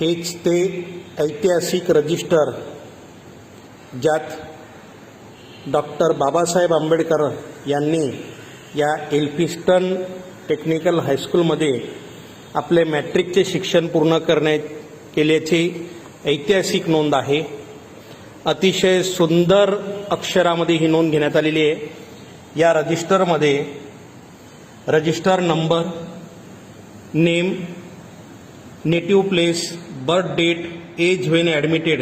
हेच ते ऐतिहासिक रजिस्टर ज्यात डॉक्टर बाबासाहेब आंबेडकर यांनी या एल्फिस्टन टेक्निकल हायस्कूलमध्ये आपले मॅट्रिकचे शिक्षण पूर्ण करण्या केल्याची ऐतिहासिक नोंद आहे. अतिशय सुंदर अक्षरामध्ये ही नोंद घेण्यात आलेली आहे. या रजिस्टरमध्ये register number name native place birth date age when admitted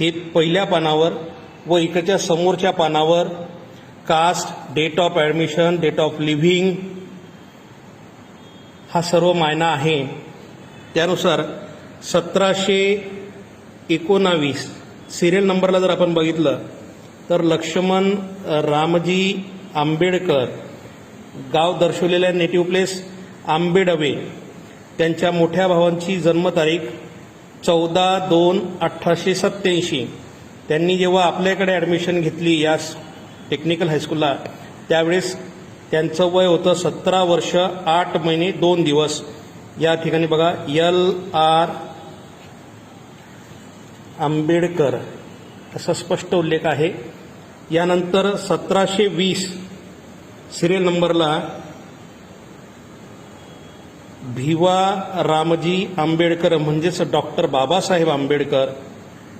हे पहिल्या पानावर व इकडच्या समोरच्या पानावर caste date of admission date of leaving हा सर्व मायना आहे. त्यानुसार सतराशे एकोणावीस सिरियल नंबरला जर आपण बघितलं तर लक्ष्मण रामजी आंबेडकर गाव दर्शवलेल्या नेटिव्ह प्लेस आंबेडवे. त्यांच्या मोठ्या भावांची जन्मतारीख चौदा दोन अठराशे सत्याऐंशी त्यांनी जेव्हा आपल्याकडे ॲडमिशन घेतली या टेक्निकल हायस्कूलला त्यावेळेस त्यांचं वय होतं सतरा वर्ष आठ महिने दोन दिवस. या ठिकाणी बघा यल आर आंबेडकर असा स्पष्ट उल्लेख आहे. यानंतर सतराशे वीस सिरियल नंबरला भिवा रामजी आंबेडकर म्हणजेच डॉक्टर बाबासाहेब आंबेडकर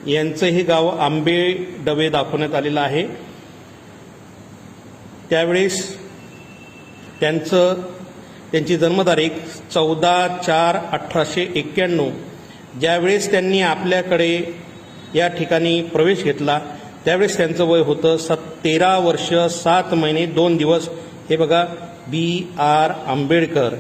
यांचं हे गाव आंबे डबे दाखवण्यात आलेलं आहे. त्यावेळेस त्यांचं त्यांची जन्मतारीख चौदा चार अठराशे एक्क्याण्णव. ज्यावेळेस त्यांनी आपल्याकडे या ठिकाणी प्रवेश घेतला त्यावेळेस त्यांचं वय होतं सत तेरा वर्ष सात महिने दोन दिवस. हे बघा बी आर आंबेडकर.